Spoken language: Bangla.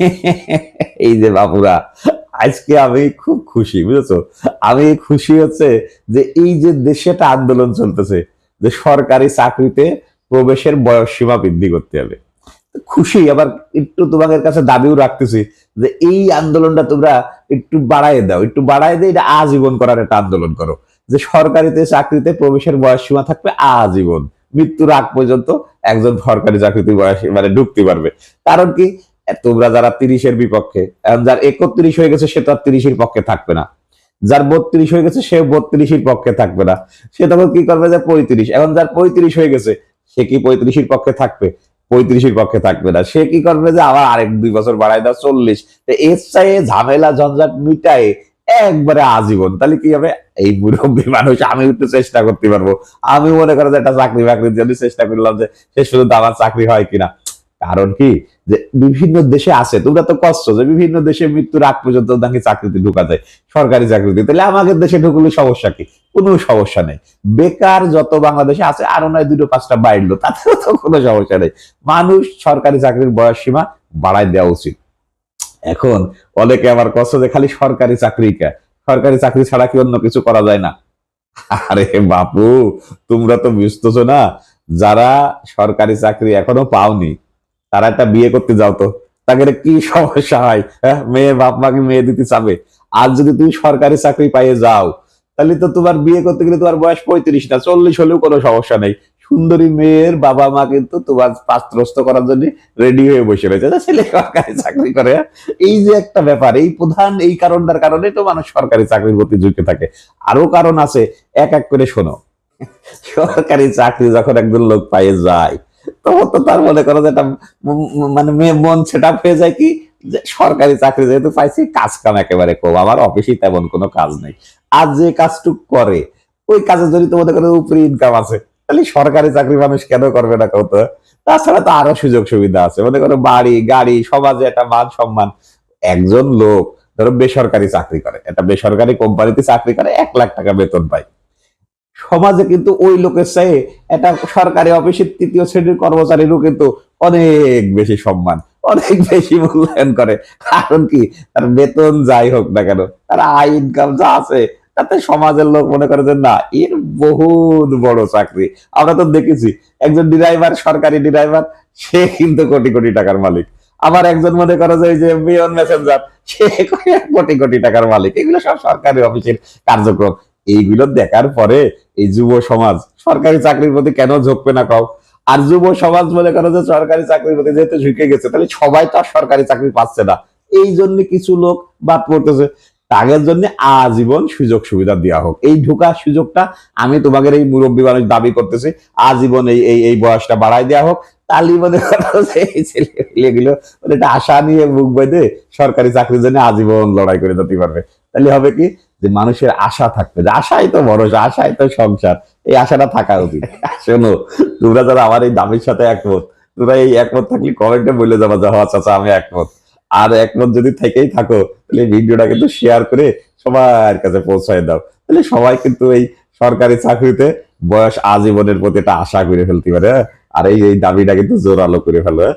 এই যে বাপুরা আজকে আমি খুব খুশি, বুঝেছ? আমি খুশি হচ্ছে যে এই যে দেশে একটা আন্দোলন চলতেছে, যে সরকারি চাকরিতে প্রবেশের বয়স সীমা বৃদ্ধি করতে হবে। খুশি, আবার একটু তোমাদের কাছে দাবিও রাখতেছি যে এই আন্দোলনটা তোমরা একটু বাড়ায় দাও, একটু বাড়ায় দিয়ে এটা আজীবন করার একটা আন্দোলন করো। যে সরকারিতে চাকরিতে প্রবেশের বয়স সীমা থাকবে আজীবন, মৃত্যুর আগ পর্যন্ত একজন সরকারি চাকরিতে বয়স মানে ঢুকতে পারবে। কারণ কি? তোমরা যারা তিরিশের বিপক্ষে যার একত্রিশ হয়ে গেছে, সে তো আর তিরিশের পক্ষে থাকবে না। যার বত্রিশ হয়ে গেছে সে বত্রিশের পক্ষে থাকবে না। সে তখন কি করবে যে পঁয়ত্রিশ, এখন যার পঁয়ত্রিশ হয়ে গেছে, সে কি পঁয়ত্রিশের পক্ষে থাকবে? পঁয়ত্রিশের পক্ষে থাকবে না। সে কি করবে যে আবার আরেক দুই বছর বাড়ায় দাও চল্লিশ? এর চাইয়ে ঝামেলা, ঝঞ্ঝাট মিটায় একবারে আজীবন। তাহলে কি হবে? এই মুরব্বী মানুষ, আমি একটু চেষ্টা করতে পারব। আমি মনে করো যে একটা চাকরি বাকরির জন্য চেষ্টা করলাম যে শেষ পর্যন্ত আমার চাকরি হয় কিনা। কারণ কি? যে বিভিন্ন দেশে আছে, তোমরা তো কষ্ট যে বিভিন্ন দেশে মৃত্যুর আগ পর্যন্ত নাকি চাকরিতে ঢুকা যায়, সরকারি চাকরিতে। তাহলে আমাদের দেশে ঢুকলে সমস্যা কি? কোনো সমস্যা নেই। বেকার যত বাংলাদেশে আছে, আরও নয়, দুটো পাঁচটা বাড়লো, তাতেও তো কোনো সমস্যা নেই। মানুষ সরকারি চাকরির বয়স সীমা বাড়াই দেওয়া উচিত। এখন অনেকে আবার কষ্ট যে খালি সরকারি চাকরি কে? সরকারি চাকরি ছাড়া কি অন্য কিছু করা যায় না? আরে বাপু, তোমরা তো বুঝতেছো না, যারা সরকারি চাকরি এখনও পাওনি তারা একটা বিয়ে করতে যাও তো, তাকে কি সমস্যা হয়? হ্যাঁ মেয়ে বাপ মাকে মেয়ে দিতে চাবে? আর যদি তুমি সরকারি চাকরি পাইয়ে যাও, তাহলে তো তোমার বিয়ে করতে গেলে তোমার বয়স পঁয়ত্রিশ না, চল্লিশ হলেও কোনো সমস্যা নেই। সুন্দরী মেয়ের বাবা মা কিন্তু তোমার পাত্রস্থ করার জন্য রেডি হয়ে বসে রয়েছে। ছেলে সরকারি চাকরি করে এই যে একটা ব্যাপার, এই প্রধান, এই কারণটার কারণে তো মানুষ সরকারি চাকরির প্রতি ঝুঁকে থাকে। আরও কারণ আছে, এক এক করে শোনো। সরকারি চাকরি যখন একজন লোক পাইয়ে যায় তখন তো তার মনে করো যে একটা ম- ম- মানে মেয়ে মন সেট হয়ে যায় কি সরকারি চাকরি যেহেতু পাইছি, কাজ কাম একেবারে কম। আমার অফিসে তেমন কোনো কাজ নেই। আর যে কাজটুক করে, ওই কাজের জন্য তো মনে করো উপরে ইনকাম আছে, তাহলে সরকারি চাকরি মানুষ কেন করবে না কত তাছাড়া তো আরও সুযোগ সুবিধা আছে। মনে করো বাড়ি, গাড়ি, সমাজে একটা মান সম্মান। একজন লোক ধরো বেসরকারি চাকরি করে, একটা বেসরকারি কোম্পানিতে চাকরি করে, এক লাখ টাকা বেতন পায়। সমাজে কিন্তু ওই লোকের চাই একটা সরকারি অফিসের তৃতীয় শ্রেণির কর্মচারীরও কিন্তু অনেক বেশি সম্মান, অনেক বেশি মূল্যায়ন করে। কারণ কি? তার বেতন যাই হোক না কেন, তার আয় ইনকাম যা আছে, তাতে সমাজের লোক মনে করে যে না, এর বহুত বড় চাকরি। আমরা তো দেখেছি, একজন ড্রাইভার, সরকারি ড্রাইভার, সে কিন্তু কোটি কোটি টাকার মালিক। আবার একজন মনে করে যে যে মেয়র মেসেঞ্জার সে কোটি কোটি টাকার মালিক। এগুলো সব সরকারি অফিসের কার্যক্রম। এইগুলো দেখার পরে এই যুব সমাজ, সরকারি চাকরির প্রতি কেন ঝুঁকবে না কাউ আর যুব সমাজ মনে করো যে সরকারি চাকরির প্রতি যেহেতু ঝুঁকে গেছে, তাহলে সবাই তো আর সরকারি চাকরি পাচ্ছে না। এই জন্য কিছু লোক বাদ পড়তেছে। তাদের জন্য আজীবন সুযোগ সুবিধা দেওয়া হোক। এই ঢোকার সুযোগটা আমি তোমাদের এই মুরব্বী মানুষ দাবি করতেছি, আজীবন এই এই এই বয়সটা বাড়াই দেওয়া হোক। তাহলে করো এই ছেলেগুলো মানে একটা আশা নিয়ে মুখ বেঁধে সরকারি চাকরির জন্য আজীবন লড়াই করে যেতে পারবে। তাহলে হবে কি? যে মানুষের আশা থাকবে, যে আশাই তো ভরসা আশাই তো সংসার, এই আশাটা থাকা উচিত শোনো, তোমরা যারা আমার এই দাবির সাথে একমত, তোমরা এই একমত থাকলে কমেন্টে বলে যাবা যে হ্যাঁ চাচা, আমি একমত আর একমত যদি থেকেই থাকো, তাহলে ভিডিওটা কিন্তু শেয়ার করে সবার কাছে পৌঁছায় দাও তাহলে সবাই কিন্তু এই সরকারি চাকরিতে বয়স আজীবনের প্রতি একটা আশা করে ফেলতে পারে হ্যাঁ? আর এই এই দাবিটা কিন্তু জোরালো করে ফেলো হ্যাঁ?